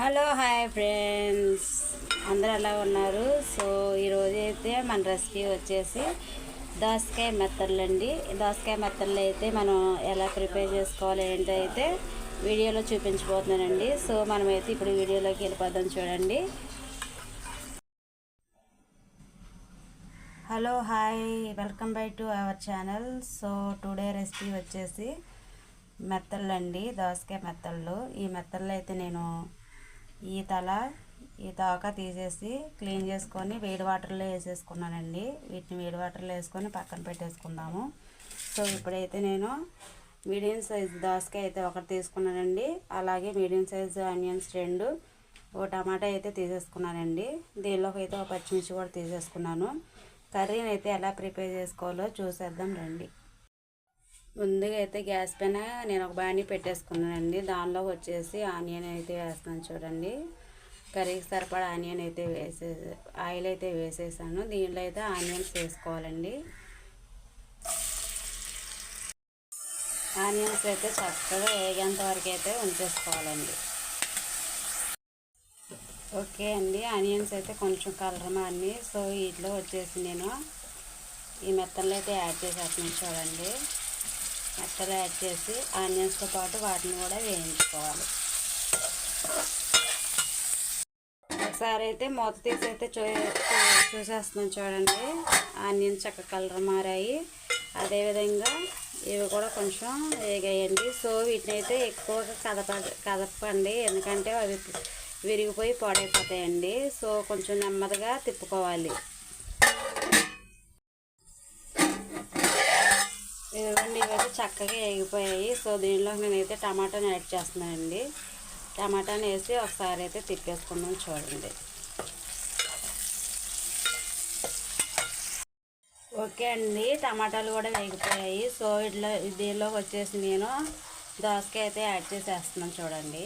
Hello hi friends. అందరూ ఎలా ఉన్నారు? సో ఈరోజు అయితే మన రెసిపీ వచ్చేసి దోసకాయ మెత్తళ్ళు అండి. దోసకాయ మెత్తళ్ళు అయితే మనం ఎలా ప్రిపేర్ చేసుకోవాలి ఏంటైతే అయితే వీడియోలో చూపించబోతున్నానండి. సో మనమైతే ఇప్పుడు వీడియోలోకి వెళ్ళిపోదాం చూడండి. Hello hi. Welcome bye to our channel. So today recipe వచ్చేసి మెత్తళ్ళు అండి దోసకాయ మెత్తళ్ళు. ఈ మెత్తళ్ళు అయితే నేను ఈ తల ఈ తోక తీసేసి క్లీన్ చేసుకొని వేడి వాటర్లో వేసేసుకున్నానండి. వీటిని వేడి వాటర్లో వేసుకొని పక్కన పెట్టేసుకుందాము. సో ఇప్పుడైతే నేను మీడియం సైజ్ దోసకాయ అయితే ఒకటి తీసుకున్నానండి. అలాగే మీడియం సైజ్ ఆనియన్స్ రెండు ఓ టమాటా అయితే తీసేసుకున్నానండి. దీనిలోకి అయితే ఒక పచ్చిమిర్చి కూడా తీసేసుకున్నాను. కర్రీని అయితే ఎలా ప్రిపేర్ చేసుకోవాలో చూసేద్దాం రండి. ముందుగా అయితే గ్యాస్ పైన నేను ఒక బాణీ పెట్టేసుకున్నానండి. దానిలో వచ్చేసి ఆనియన్ అయితే వేస్తాను చూడండి. కర్రీకి సరిపడా ఆనియన్ అయితే వేసే ఆయిల్ అయితే వేసేసాను. దీనిలో అయితే ఆనియన్స్ వేసుకోవాలండి. ఆనియన్స్ అయితే చక్కగా వేగేంత వరకు అయితే ఉంచేసుకోవాలండి. ఓకే అండి. ఆనియన్స్ అయితే కొంచెం కలర్ మారినాయి. సో వీటిలో వచ్చేసి నేను ఈ మెత్తలు అయితే యాడ్ చేసేస్తున్నాను చూడండి. మెత్తలు యాడ్ చేసి ఆనియన్స్తో పాటు వాటిని కూడా వేయించుకోవాలి. ఒకసారి అయితే మూత తీసి అయితే చూ చూసేస్తున్నాం చూడండి. ఆనియన్స్ చక్క కలర్ మారాయి. అదేవిధంగా ఇవి కూడా కొంచెం వేగాయండి. సో వీటిని అయితే ఎక్కువగా కదప కదపండి ఎందుకంటే అవి విరిగిపోయి పాడైపోతాయండి. సో కొంచెం నెమ్మదిగా తిప్పుకోవాలి. ఇదిగోండి చక్కగా వేగిపోయాయి. సో దీనిలో నేనైతే టమాటాని యాడ్ చేస్తున్నానండి. టమాటాని వేసి ఒకసారి అయితే తిప్పేసుకున్నాం చూడండి. ఓకే అండి. టమాటాలు కూడా వేగిపోయాయి. సో ఇట్లా దీనిలోకి వచ్చేసి నేను దోసకాయ అయితే యాడ్ చేసేస్తున్నాను చూడండి.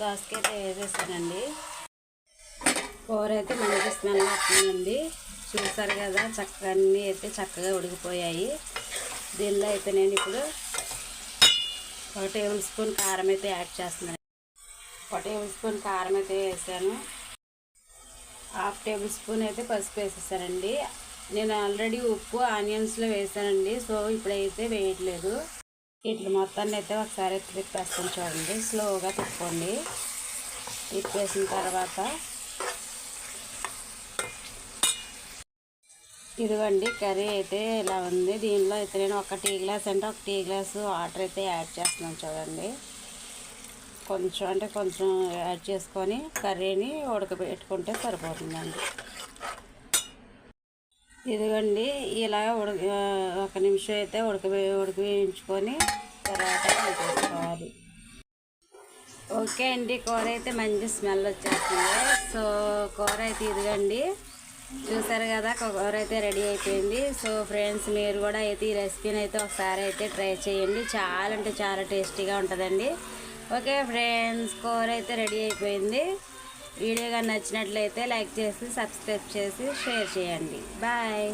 దోసకాయ అయితే వేసేసానండి. కూర అయితే మంచి స్మెల్ వస్తుందండి. చూసారు కదా చక్కగా అన్నీ అయితే చక్కగా ఉడికిపోయాయి. దీనిలో అయితే నేను ఇప్పుడు ఒక టేబుల్ స్పూన్ కారం అయితే యాడ్ చేస్తున్నాను. ఒక టేబుల్ స్పూన్ కారం అయితే వేసాను. హాఫ్ టేబుల్ స్పూన్ అయితే పసుపు వేసేసానండి. నేను ఆల్రెడీ ఉప్పు ఆనియన్స్లో వేసానండి సో ఇప్పుడైతే వేయట్లేదు. ఇట్లా మొత్తాన్ని అయితే ఒకసారి తిప్పేస్తాను చూడండి. స్లోగా తిప్పండి తిప్పేసిన తర్వాత ఇదిగోండి కర్రీ అయితే ఇలా ఉంది. దీనిలో అయితే నేను ఒక టీ గ్లాస్ అంటే ఒక టీ గ్లాస్ వాటర్ అయితే యాడ్ చేస్తున్నాను చూడండి. కొంచెం అంటే కొంచెం యాడ్ చేసుకొని కర్రీని ఉడకబెట్టుకుంటే సరిపోతుందండి. ఇదిగోండి ఇలా ఉడక ఒక నిమిషం అయితే ఉడకబే ఉడకవేయించుకొని తర్వాత చేసుకోవాలి ఓకే అండి కూర అయితే మంచి స్మెల్ వచ్చేస్తుంది సో కూర అయితే ఇదిగండి చూసారు కదా కూర అయితే రెడీ అయిపోయింది. సో ఫ్రెండ్స్ మీరు కూడా అయితే ఈ రెసిపీని అయితే ఒకసారి అయితే ట్రై చేయండి. చాలా అంటే చాలా టేస్టీగా ఉంటుందండి. ఓకే ఫ్రెండ్స్ కూర అయితే రెడీ అయిపోయింది. వీడియో కానీ నచ్చినట్లయితే లైక్ చేసి సబ్స్క్రైబ్ చేసి షేర్ చేయండి. బాయ్.